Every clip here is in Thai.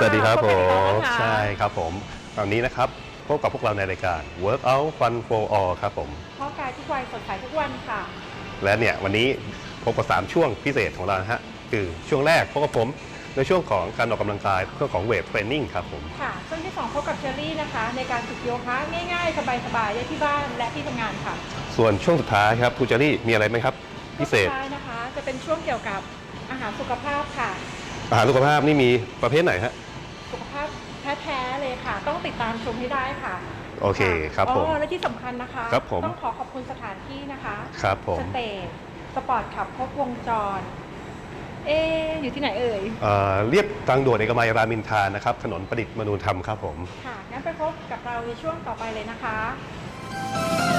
สวัสดีครับสวัสดีค่ะผมพบกันอีกแล้วนะคะ ใช่ครับผมตอนนี้นะครับพบกับพวกเราในรายการ Work Out Fun for All ครับผมข้อกายทุกวัยสดใสทุกวันค่ะ และเนี่ยวันนี้พบกับสามช่วงพิเศษของเรานะฮะคือช่วงแรกพบกับผมในช่วงของการออกกำลังกายเรื่องของเวทเทรนนิ่งครับผม ค่ะช่วงที่สองพบกับเชอรี่นะคะ ในการฝึกโยคะง่ายๆ สบายๆได้ที่บ้านและที่ทำงานค่ะส่วนช่วงสุดท้ายครับคุณเจอรี่มีอะไรไหมครับ พิเศษช่วงสุดท้ายนะคะ จะเป็นช่วงเกี่ยวกับอาหารสุขภาพค่ะ อาหารสุขภาพนี่มีประเภทไหนฮะสุขภาพแท้ๆเลยค่ะ ต้องติดตามชมให้ได้ค่ะโอเคครับผมอ๋อและที่สำคัญนะคะครับผมต้องขอขอบคุณสถานที่นะคะครับผมสเตจสปอร์ตขับครบวงจร เอะอยู่ที่ไหนเอ่ยเอ่อเรียบทางด่วนเอกมัยรามอินทรานะครับ ถนนประดิษฐ์มนูธรรมครับผม ค่ะ งั้นไปพบกับเราในช่วงต่อไปเลยนะคะ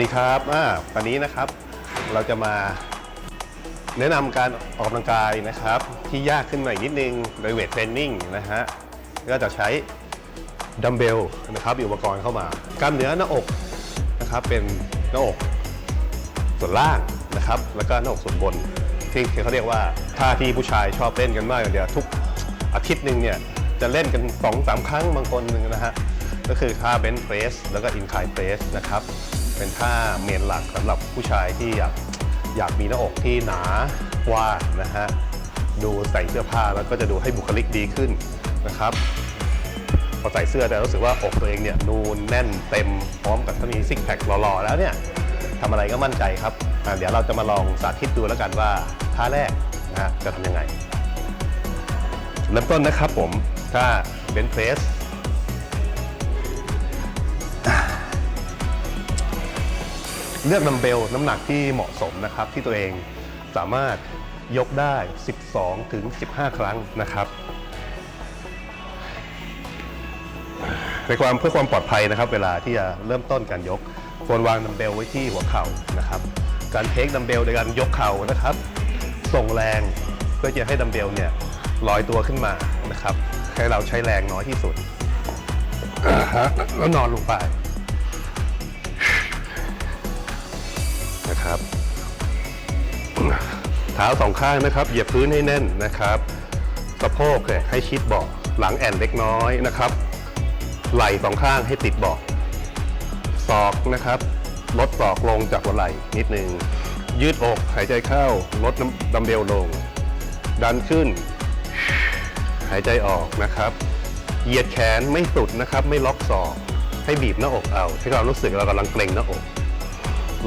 ดีครับอ่าตอนนี้นะครับเราจะมาแนะนำการออกกำลังกายนะครับ ที่ยากขึ้นมาอีกนิดนึงโดยเวทเทรนนิ่งนะฮะก็จะใช้ดัมเบลนะครับอุปกรณ์เข้ามากล้ามเนื้อหน้าอกนะครับเป็นหน้าอกส่วนล่างนะครับ แล้วก็หน้าอกส่วนบน ที่เขาเรียกว่าท่าที่ผู้ชายชอบเล่นกันมากเดี๋ยวทุกอาทิตย์หนึ่งเนี่ยจะเล่นกัน2อสามครั้งบางคนนึงนะฮะก็คือท่าเบน c ์เพรสแล้วก็อินค i ายเพรสนะครับ เป็นท่าเมนหลักสำหรับผู้ชายที่อยากอยากมีหน้าอกที่หนากว้างนะฮะดูใส่เสื้อผ้าแล้วก็จะดูให้บุคลิกดีขึ้นนะครับพอใส่เสื้อแต่รู้สึกว่าอกตัวเองเนี่ยนูนแน่นเต็มพร้อมกับถ้ามีซิกแพคหล่อๆแล้วเนี่ยทำอะไรก็มั่นใจครับเดี๋ยวเราจะมาลองสาธิตดูแล้วกันว่าท่าแรกนะฮะจะทำยังไง เริ่มต้นนะครับผมท่าเบนเพรส เลือกดัมเบลน้ำหนักที่เหมาะสมนะครับที่ตัวเองสามารถยกได้ 12 ถึง 15 ครั้งนะครับ ในความเพื่อความปลอดภัยนะครับ เวลาที่จะเริ่มต้นการยกควรวางดัมเบลไว้ที่หัวเข่านะครับ การเทคดัมเบลโดยการยกเข่านะครับ ส่งแรงเพื่อจะให้ดัมเบลเนี่ยลอยตัวขึ้นมานะครับ ให้เราใช้แรงน้อยที่สุดฮะแล้วนอนลงไป นะครับ เท้าสองข้างนะครับ เหยียบพื้นให้แน่นนะครับ สะโพกเนี่ยให้ชิดเบาะหลังแอนเล็กน้อยนะครับ ไหล่สองข้างให้ติดเบาะศอกนะครับ ลดศอกลงจากหัวไหล่นิดนึง ยืดอกหายใจเข้า ลดดัมเบลลง ดันขึ้น หายใจออกนะครับ เหยียดแขนไม่สุดนะครับ ไม่ล็อกศอก ให้บีบหน้าอกเอา ให้เรารู้สึกเรากำลังเกร็งหน้าอก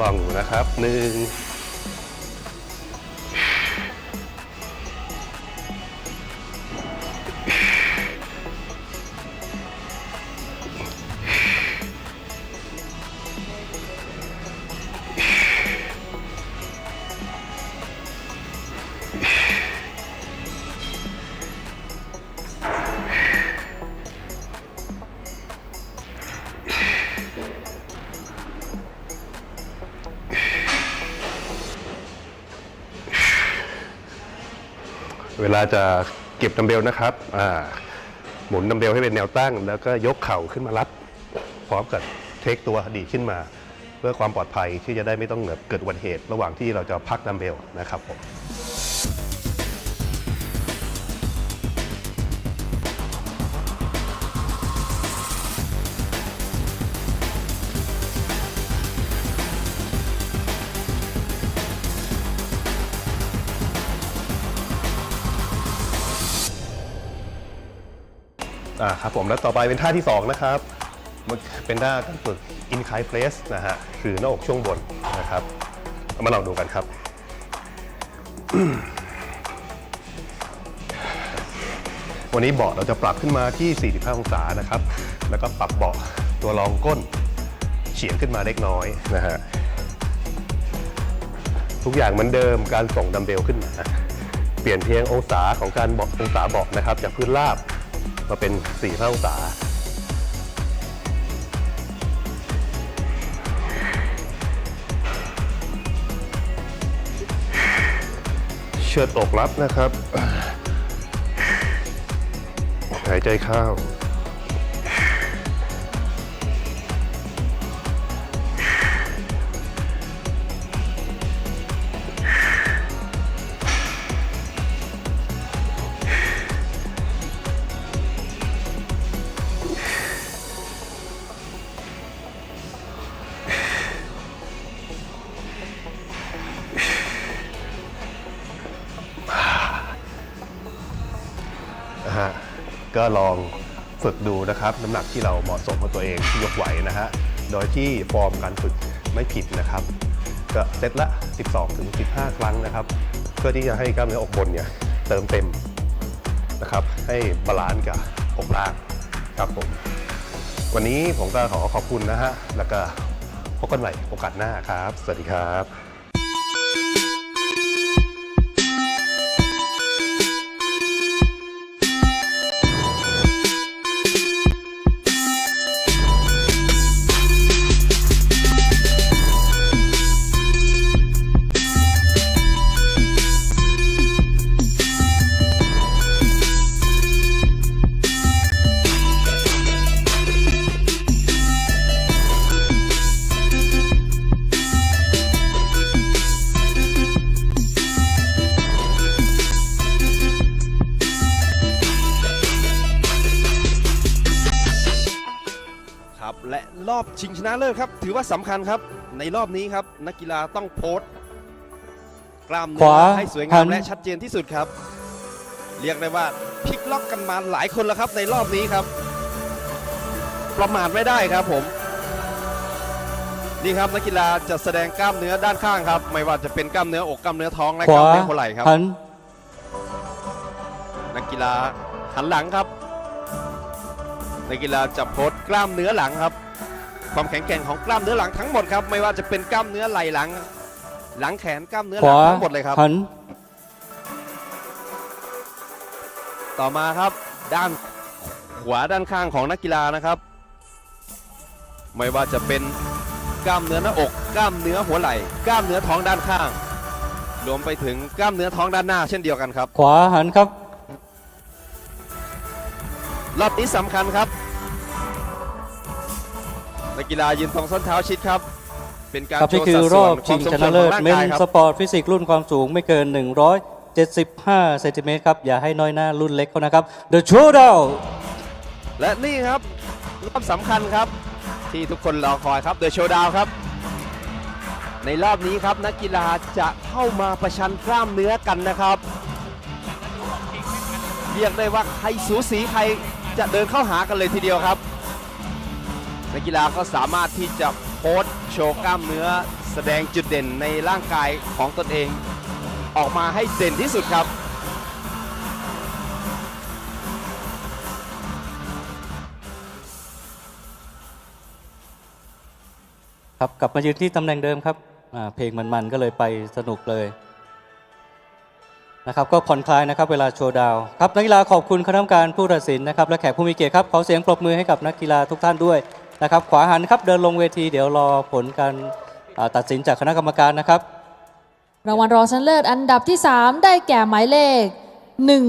ลองดูนะครับหนึ่ง เวลาจะเก็บดัมเบลนะครับหมุนดัมเบลให้เป็นแนวตั้ง แล้วก็ยกเข่าขึ้นมารับพร้อมกับเทคตัวดีขึ้นมา เพื่อความปลอดภัยที่จะได้ไม่ต้องเกิดอุบัติเหตุ ระหว่างที่เราจะพักดัมเบลนะครับผม ครับผมแล้วต่อไปเป็นท่าที่ 2 นะครับ เป็นท่าการฝึก in k i p r e s s นะฮะคือหน้าอกช่วงบนนะครับมาลองดูกันครับ วันนี้เบาะเราจะปรับขึ้นมาที่ 45 องศานะครับ แล้วก็ปรับเบาะตัวรองก้นเฉียงขึ้นมาเล็กน้อยนะฮะทุกอย่างเหมือนเดิมการส่งดัมเบลขึ้นมา เปลี่ยนเพียงองศาของการเบาะองศาเบาะนะครับ จากพื้นราบ มาเป็น4องศาเชิดอกรับนะครับ หายใจเข้า ก็ลองฝึกดูนะครับน้ำหนักที่เราเหมาะสมกับตัวเองที่ยกไหวนะฮะโดยที่ฟอร์มการฝึกไม่ผิดนะครับ ก็เซตละ 12ถึง15 ครั้งนะครับ เพื่อที่จะให้กล้ามเนื้ออกบนเนี่ยเติมเต็มนะครับ ให้บาลานซ์กับอกล่างครับผมวันนี้ผมก็ขอขอบคุณนะฮะแล้วก็พบกันใหม่โอกาสหน้าครับ สวัสดีครับครับ นะเลิศครับ ถือว่าสำคัญครับ ในรอบนี้ครับ นักกีฬาต้องโพสต์กล้ามขเนื้วาอให้สวยงามหันและชัดเจนที่สุดครับ เรียกได้ว่าพลิกล็อกกันมาหลายคนแล้วครับ ในรอบนี้ครับ ประมาทไม่ได้ครับผม นี่ครับนักกีฬาจะแสดงกล้ามเนื้อด้านข้างครับ ไม่ว่าจะเป็นกล้ามเนื้ออกกล้ามเนื้อท้องและขกล้ามวาเนื้อหัวไหล่ครับหันนักกีฬาหันหลังครับนักกีฬาจะโพสต์กล้ามเนื้อหลังครับ ความแข็งแกร่งของกล้ามเนื้อหลังทั้งหมดครับไม่ว่าจะเป็นกล้ามเนื้อไหล่หลัง หลังแขนกล้ามเนื้อขหลังวาทั้งหมดเลยครับ หันต่อมาครับด้านขวาด้านข้างของนักกีฬานะครับ ไม่ว่าจะเป็นกล้ามเนื้อหน้าอก กล้ามเนื้อหัวไหล่ กล้ามเนื้อท้องด้านข้าง รวมไปถึงกล้ามเนื้อท้องด้านหน้า เช่นเดียวกันครับ ขวาหันครับรอบนี้สำคัญครับ นักกีฬายืนตรงส้นเท้าชิดครับ เป็นการครับโชนี่ว์คืสัอดรส่อวนบคชิวามงสมชส่นะวนขเลิองศร่างเมนกายครับ สปอร์ตฟิสิกส์รุ่นความสูงไม่เกิน 175เซนติเมตรครับ อย่าให้น้อยหน้ารุ่นเล็กเขานะครับ The Showdown และนี่ครับรอบสำคัญครับ ที่ทุกคนรอคอยครับเดอะโชว์ดาวครับ ในรอบนี้ครับนักกีฬาจะเข้ามาประชันกล้ามเนื้อกันนะครับ เรียกได้ว่าใครสูสีใครจะเดินเข้าหากันเลยทีเดียวครับ นักกีฬาก็สามารถที่จะโพสโชว์กล้ามเนื้อ แสดงจุดเด่นในร่างกายของตนเอง ออกมาให้เด่นที่สุดครับครับกลับมายืนที่ตำแหน่งเดิมครับเพลงมันๆก็เลยไปสนุกเลยนะครับก็ผ่อนคลายนะครับเวลาโชว์ดาวครับนักกีฬาขอบคุณคณะกรรมการผู้ตัดสินนะครับและแขกผู้มีเกียรติครับขอเสียงปรบมือให้กับนักกีฬาทุกท่านด้วย นะครับ ขวาหันครับเดินลงเวทีเดี๋ยวรอผลการตัดสินจากคณะกรรมการนะครับ รางวัลรองชนะเลิศอันดับที่ 3 ได้แก่หมายเลข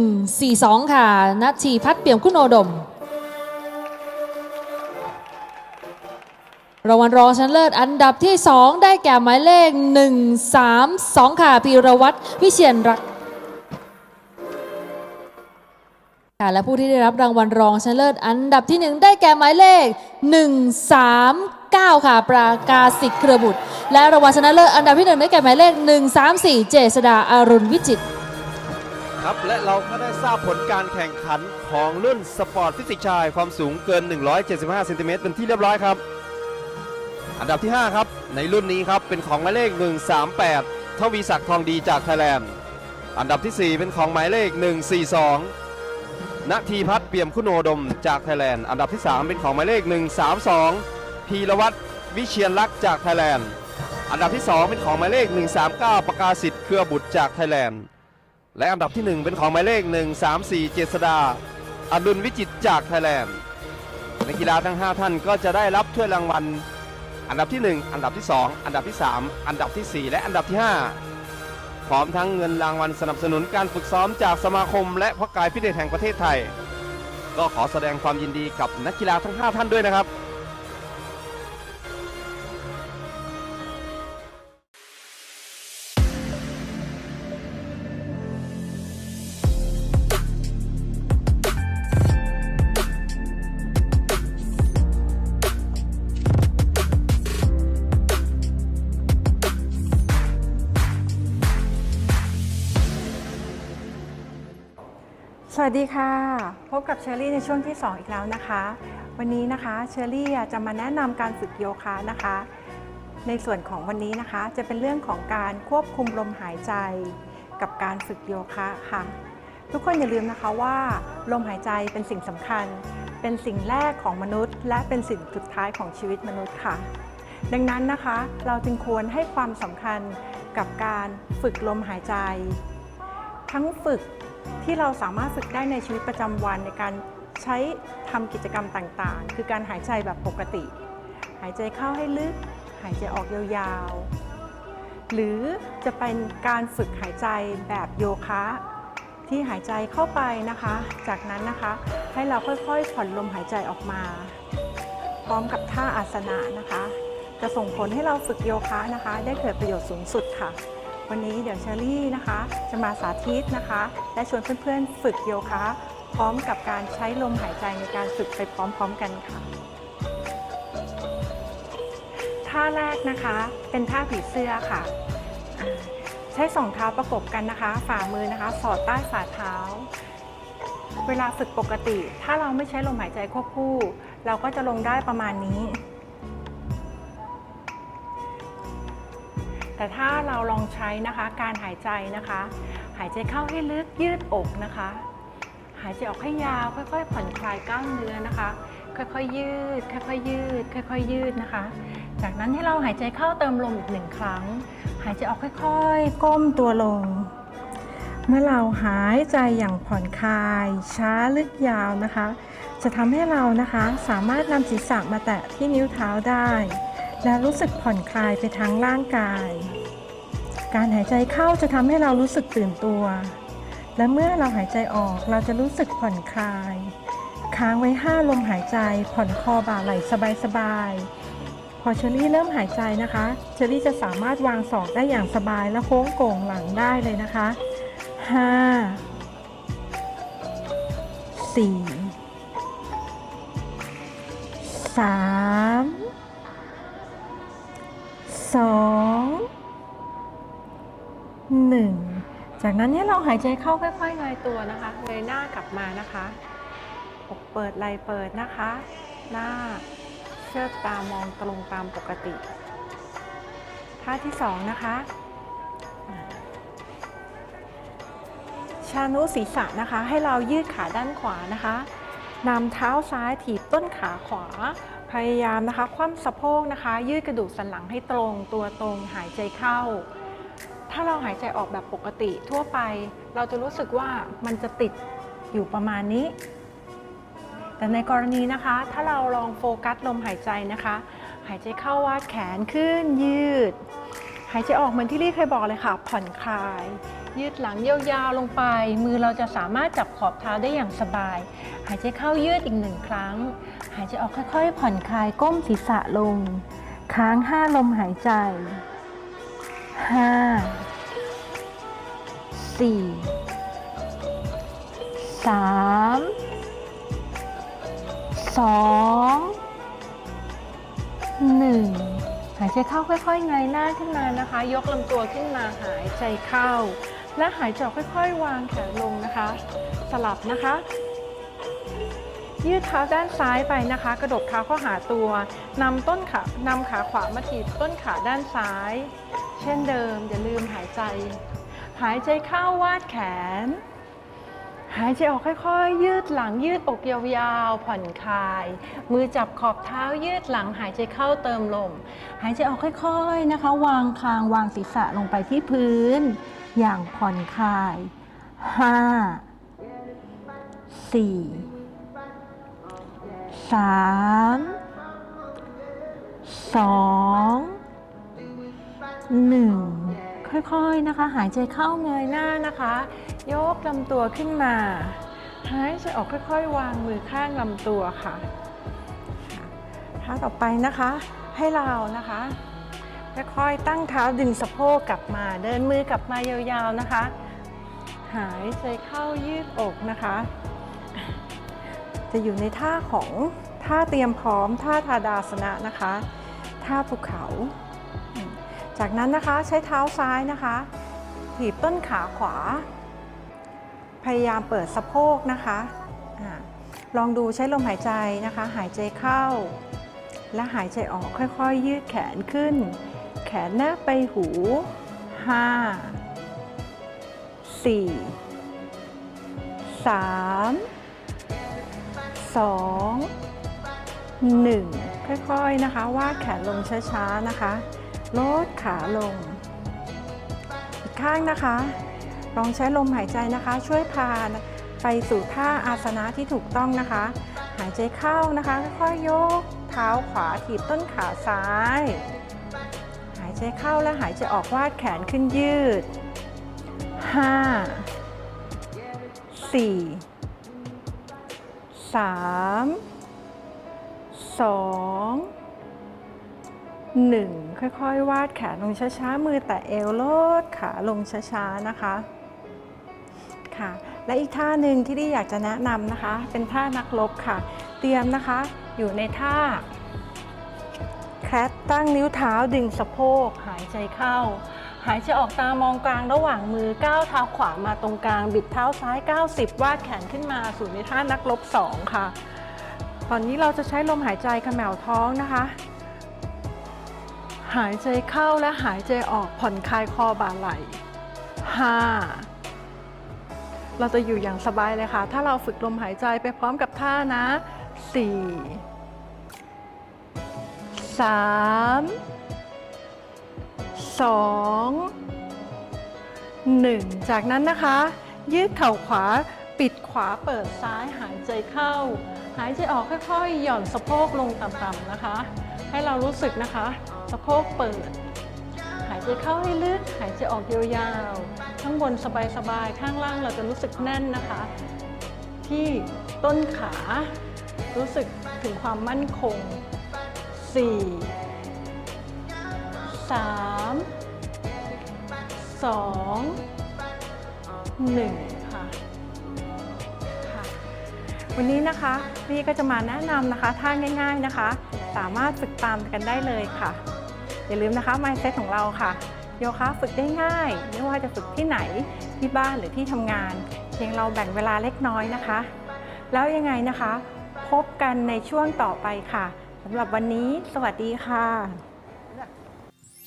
142 ค่ะนัทชีพัฒน์เปี่ยมคุณโอดม รางวัลรองชนะเลิศอันดับที่ 2 ได้แก่หมายเลข 132 ค่ะพีรวัตรวิเชียนรัก ค่ะและผู้ที่ได้รับรางวัลรองชนะเลิศอันดับที่ 1 ได้แก่หมายเลข 139 ค่ะ ปรากาศิกเครือบุตร และรางวัลชนะเลิศอันดับที่ 1 ได้แก่หมายเลข 134 เจษดาอารุณวิจิตรครับและเราก็ได้ทราบผลการแข่งขันของรุ่นสปอร์ตฟิสิกส์ชาย ความสูงเกิน 175เซนติเมตรเป็นที่เรียบร้อยครับ อันดับที่ 5 ครับ ในรุ่นนี้ครับ เป็นของหมายเลข 138 ทวีศักดิ์ทองดีจากไทยแลนด์ อันดับทีสี่4 เป็นของหมายเลข 142 ณทีพัฒน์เปี่ยมคุณโอดมจากไทยแลนด์ อันดับที่ 3 เป็นของหมายเลข 132 พีรวัตรวิเชียนลักษ์จากไทยแลนด์ อันดับที่ 2 เป็นของหมายเลข 139 ประกาศิทธิ์เครือบุตรจากไทยแลนด์ และอันดับที่ 1 เป็นของหมายเลข 134 เจษดาอดุลวิจิตจากไทยแลนด์นักกีฬาทั้ง 5 ท่านก็จะได้รับถ้วยรางวัล อันดับที่ 1 อันดับที่ 2 อันดับที่ 3 อันดับทีสี่4 และอันดับที่ 5 พร้อมทั้งเงินรางวัลสนับสนุนการฝึกซ้อมจากสมาคม และพักกายพิเศษแห่งประเทศไทย ก็ขอแสดงความยินดีกับนักกีฬาทั้ง 5 ท่านด้วยนะครับ ดีค่ะ พบกับเชอรี่ในช่วงที่ 2 อีกแล้วนะคะ วันนี้นะคะเชอรี่จะมาแนะนำการฝึกโยคะนะคะ ในส่วนของวันนี้นะคะ จะเป็นเรื่องของการควบคุมลมหายใจ กับการฝึกโยคะค่ะ ทุกคนอย่าลืมนะคะว่า ลมหายใจเป็นสิ่งสำคัญ เป็นสิ่งแรกของมนุษย์ และเป็นสิ่งสุดท้ายของชีวิตมนุษย์ค่ะ ดังนั้นนะคะ เราจึงควรให้ความสำคัญกับการฝึกลมหายใจ ทั้งฝึก ที่เราสามารถฝึกได้ในชีวิตประจำวันในการใช้ทำกิจกรรมต่างๆ คือการหายใจแบบปกติ หายใจเข้าให้ลึก หายใจออกยาวๆ หรือจะเป็นการฝึกหายใจแบบโยคะ ที่หายใจเข้าไปนะคะ จากนั้นนะคะให้เราค่อยๆผ่อนลมหายใจออกมา พร้อมกับท่าอาสนะนะคะ จะส่งผลให้เราฝึกโยคะนะคะ ได้เกิดประโยชน์สูงสุดค่ะ วันนี้เดี๋ยวเชอรี่นะคะ จะมาสาธิตนะคะ และชวนเพื่อนๆ ฝึกโยคะพร้อมกับการใช้ลมหายใจในการฝึกไปพร้อมๆกันค่ะ ท่าแรกนะคะเป็นท่าผีเสื้อค่ะ ใช้สองเท้าประกบกันนะคะ ฝ่ามือนะคะ สอดใต้ฝ่าเท้า เวลาฝึกปกติ ถ้าเราไม่ใช้ลมหายใจควบคู่ เราก็จะลงได้ประมาณนี้ แต่ถ้าเราลองใช้นะคะการหายใจนะคะ หายใจเข้าให้ลึกยืดอกนะคะ หายใจออกให้ยาวค่อยๆผ่อนคลายกล้ามเนื้อนะคะ ค่อยๆยืด ค่อยๆยืด ค่อยๆยืดนะคะ จากนั้นให้เราหายใจเข้าเติมลมอีกหนึ่งครั้ง หายใจออกค่อยๆ ก้มตัวลง เมื่อเราหายใจอย่างผ่อนคลาย ช้าลึกยาวนะคะ จะทำให้เรานะคะสามารถนำศีรษะมาแตะที่นิ้วเท้าได้ และรู้สึกผ่อนคลายไปทั้งร่างกาย การหายใจเข้าจะทำให้เรารู้สึกตื่นตัว และเมื่อเราหายใจออกเราจะรู้สึกผ่อนคลาย ค้างไว้5ลมหายใจ ผ่อนคอบ่าไหล่สบายๆ พอเชอรี่เริ่มหายใจนะคะ เชอรี่จะสามารถวางศอกได้อย่างสบายและโค้งโก่งหลังได้เลยนะคะ5 4 3สี่สาม องหนึ่งจากนั้นเนี่ยเราหายใจเข้าค่อยๆเงยตัวนะคะเงยหน้ากลับมานะคะอกเปิดไหลเปิดนะคะ หน้าเชิดตามองตรงตามปกติท่าที่สองนะคะชานุศีรษะนะคะ ให้เรายืดขาด้านขวานะคะนำเท้าซ้ายถีบต้นขาขวาพยายามนะคะคว่ำสะโพกนะคะ ยืดกระดูกสันหลังให้ตรงตัวตรงหายใจเข้า ถ้าเราหายใจออกแบบปกติทั่วไป เราจะรู้สึกว่ามันจะติดอยู่ประมาณนี้ แต่ในกรณีนะคะ ถ้าเราลองโฟกัสลมหายใจนะคะ หายใจเข้าวาดแขนขึ้นยืด หายใจออกเหมือนที่ลี่เคยบอกเลยค่ะ ผ่อนคลาย ยืดหลังยาวๆลงไป มือเราจะสามารถจับขอบเท้าได้อย่างสบาย หายใจเข้ายืดอีกหนึ่งครั้ง หายใจออกค่อยๆ ผ่อนคลายก้มศีรษะลง ค้างห้าลมหายใจห้าสี่สามสองหนึ่งหายใจเข้าค่อยๆเงยหน้าขึ้นมานะคะ ยกลำตัวขึ้นมาหายใจเข้า และหายใจออกค่อยๆ วางแขนลงนะคะ สลับนะคะ ยืดเท้าด้านซ้ายไปนะคะ กระดกเท้าเข้าหาตัวนำต้นขานำขาขวามาถีบต้นขาด้านซ้าย เช่นเดิม อย่าลืมหายใจ หายใจเข้าวาดแขน หายใจออกค่อยๆ ยืดหลังยืดอกยาวๆ ผ่อนคลาย มือจับขอบเท้ายืดหลัง หายใจเข้าเติมลม หายใจออกค่อยๆนะคะ วางคางวางศีรษะลงไปที่พื้น อย่างผ่อนคลาย5 4สามสองหนึ่งค่อยๆนะคะ หายใจเข้าเงยหน้านะคะ ยกลำตัวขึ้นมา หายใจออกค่อยๆ วางมือข้างลำตัวค่ะท่าต่อไปนะคะ ให้เรานะคะค่อยๆตั้งเท้าดึงสะโพกกลับมา เดินมือกลับมายาวๆนะคะ หายใจเข้ายืดอกนะคะ จะอยู่ในท่าของท่าเตรียมพร้อมท่าทาดาสนะนะคะท่าภูเขา จากนั้นนะคะใช้เท้าซ้ายนะคะถีบต้นขาขวา พยายามเปิดสะโพกนะคะอาลองดูใช้ลมหายใจนะคะ หายใจเข้า และหายใจออกค่อยๆ ยืดแขนขึ้น แขนหน้าไปหู 5 4 3 2 1 ค่อยๆนะคะวาดแขนลงช้าๆนะคะลดขาลง อีกข้างนะคะ ลองใช้ลมหายใจนะคะ ช่วยพาไปสู่ท่าอาสนะที่ถูกต้องนะคะ หายใจเข้านะคะ ค่อยๆยกเท้าขวาถีบต้นขาซ้าย หายใจเข้าและหายใจออกวาดแขนขึ้นยืด 5 4 3 2 1ค่อยๆ วาดแขนลงช้าๆ มือแตะเอวลดขาลงช้าๆ นะคะค่ะ และอีกท่าหนึ่งที่ดีอยากจะแนะนำนะคะ เป็นท่านักรบค่ะ เตรียมนะคะ อยู่ในท่าแคทตั้งนิ้วเท้าดึงสะโพกหายใจเข้า หายใจออกตามองกลางระหว่างมือก้าวเท้าขวามาตรงกลาง บิดเท้าซ้าย 90 วาดแขนขึ้นมาสู่ในท่านักรบ2 ค่ะ ตอนนี้เราจะใช้ลมหายใจเขมวท้องนะคะ หายใจเข้าและหายใจออกผ่อนคลายคอบ่าไหล่ 5 เราจะอยู่อย่างสบายเลยค่ะ ถ้าเราฝึกลมหายใจไปพร้อมกับท่านะ 4 3 2 1 จากนั้นนะคะ ยืดเข่าขวาปิดขวาเปิดซ้ายหายใจเข้า หายใจออกค่อยๆ หย่อนสะโพกลงต่ำๆนะคะ ให้เรารู้สึกนะคะ สะโพกเปิด หายใจเข้าให้ลึกหายใจออกยาวๆข้างบนสบายๆข้างล่างเราจะรู้สึกแน่นนะคะ ที่ต้นขา รู้สึกถึงความมั่นคง 4 3 2 1 ค่ะค่ะ วันนี้นะคะพี่ก็จะมาแนะนำนะคะท่าง่ายๆนะคะ สามารถฝึกตามกันได้เลยค่ะ อย่าลืมนะคะ mindset ของเราค่ะ โยคะฝึกได้ง่าย ไม่ว่าจะฝึกที่ไหนที่บ้านหรือที่ทำงาน เพียงเราแบ่งเวลาเล็กน้อยนะคะ แล้วยังไงนะคะ พบกันในช่วงต่อไปค่ะสำหรับวันนี้ สวัสดีค่ะ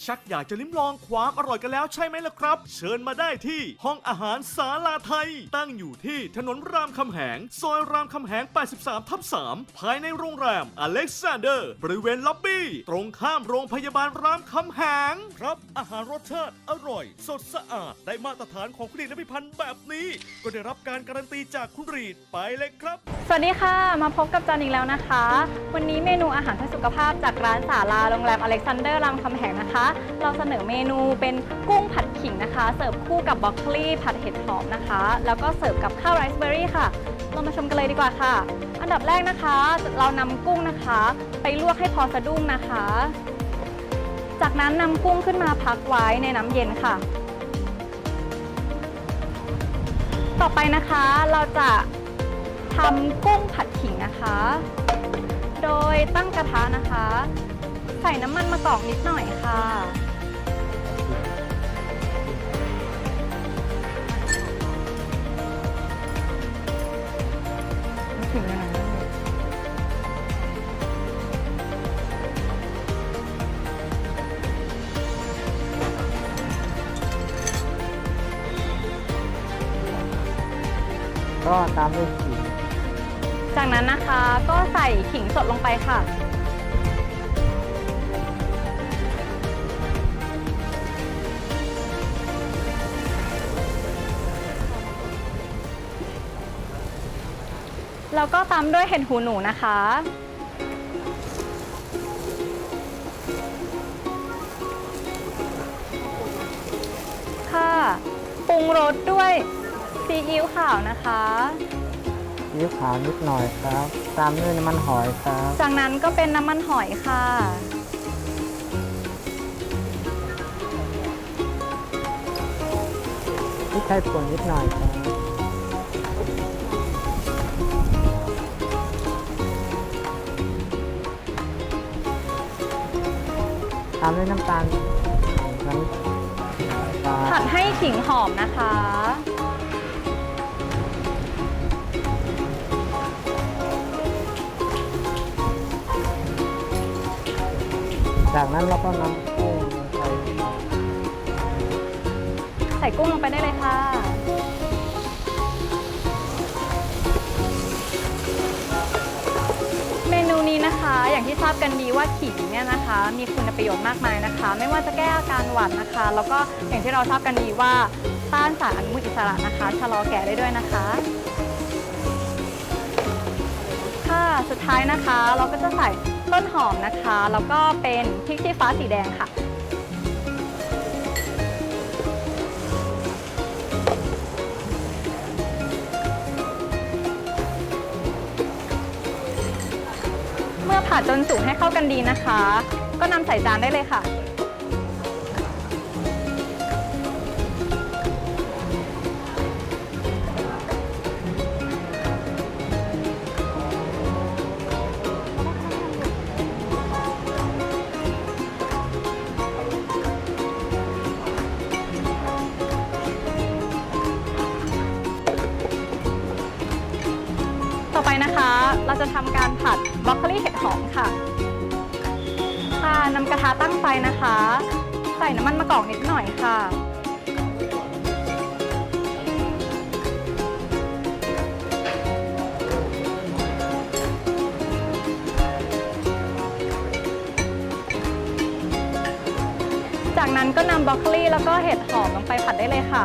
ชักอยากจะลิ้มลองความอร่อยกันแล้วใช่ไหมล่ะครับ เชิญมาได้ที่ห้องอาหารสาลาไทย ตั้งอยู่ที่ถนนรามคำแหง ซอยรามคำแหง 83 ทับ 3 ภายในโรงแรมอเล็กซานเดอร์ บริเวณล็อบบี้ ตรงข้ามโรงพยาบาลรามคำแหง ครับอาหารรสชาติอร่อย สดสะอาดได้มาตรฐานของคุณรีและพิพันธ์แบบนี้ ก็ได้รับการการันตีจากคุณรีดไปเลยครับ สวัสดีค่ะ มาพบกับจันอีกแล้วนะคะ วันนี้เมนูอาหารเพื่อสุขภาพจากร้านสาลาโรงแรมอเล็กซานเดอร์รามคำแหงนะคะ เราเสนอเมนูเป็นกุ้งผัดขิงนะคะ เสิร์ฟคู่กับบรอกโคลีผัดเห็ดหอมนะคะ แล้วก็เสิร์ฟกับข้าวไรซ์เบอร์รี่ค่ะ เรามาชมกันเลยดีกว่าค่ะ อันดับแรกนะคะ เรานำกุ้งนะคะ ไปลวกให้พอสะดุ้งนะคะ จากนั้นนำกุ้งขึ้นมาพักไว้ในน้ำเย็นค่ะ ต่อไปนะคะเราจะ ทำกุ้งผัดขิงนะคะ โดยตั้งกระทะนะคะ ใส่น้ำมันมะกอกนิดหน่อยค่ะ ถึงแล้วนะก็ตามด้วย ขิงสดลงไปค่ะ แล้วก็ตามด้วยเห็ดหูหนูนะคะ ค่ะ ปรุงรสด้วยซีอิ๊วขาวนะคะ ซีอิ๊วขาวนิดหน่อยครับ ตามด้วยน้ำมันหอยครับ จากนั้นก็เป็นน้ำมันหอยค่ะ พริกไทยป่นนิดหน่อยครับ ตามด้วยน้ำตาลน้ำตาผัลดให้ขิงหอมนะคะ จากนั้นเราก็นำกุ้งใส่ใส่กุ้งลงไปได้เลยค่ะ เมนูนี้นะคะ อย่างที่ทราบกันดีว่าขิงเนี่ยนะคะ มีคุณประโยชน์มากมายนะคะ ไม่ว่าจะแก้อาการหวัดนะคะ แล้วก็อย่างที่เราทราบกันดีว่าต้านสารอนุมูลอิสระนะคะชะลอแก่ได้ด้วยนะคะ ค่ะสุดท้ายนะคะเราก็จะใส่ ต้นหอมนะคะ แล้วก็เป็นพริกชี้ฟ้าสีแดงค่ะ เมื่อผัดจนสุกให้เข้ากันดีนะคะ ก็นำใส่จานได้เลยค่ะ นั้นก็นำบรอกโคลีแล้วก็เห็ดหอมลงไปผัดได้เลยค่ะ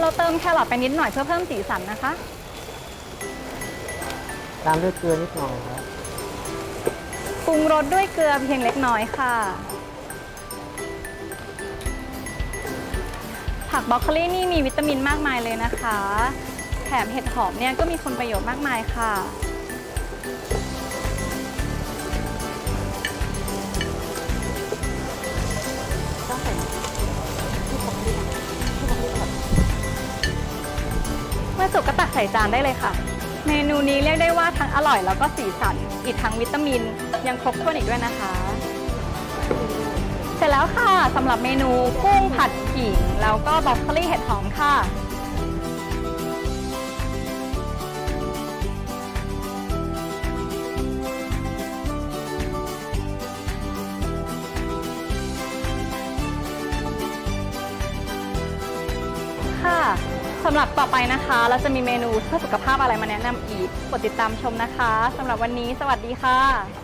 เราเติมแครอทไปนิดหน่อยเพื่อเพิ่มสีสันนะคะ ตามด้วยเกลือนิดหน่อยครับปรุงรสด้วยเกลือเพียงเล็กน้อยค่ะ ผักบรอกโคลีนี่มีวิตามินมากมายเลยนะคะ แถมเห็ดหอมเนี่ยก็มีคุณประโยชน์มากมายค่ะเมื่อสุกก็ตักใส่จานได้เลยค่ะ เมนูนี้เรียกได้ว่าทั้งอร่อยแล้วก็สีสัน อีกทั้งวิตามินยังครบถ้วนอีกด้วยนะคะ ร็จแล้วค่ะสำหรับเมนูกุ้งผัดขิง แล้วก็บรอกโคลีเห็ดหอมค่ะค่ะสำหรับต่อไปนะคะ เราจะมีเมนูเพื่อสุขภาพอะไรมาแนะนำอีกกดติดตามชมนะคะสำหรับวันนี้สวัสดีค่ะ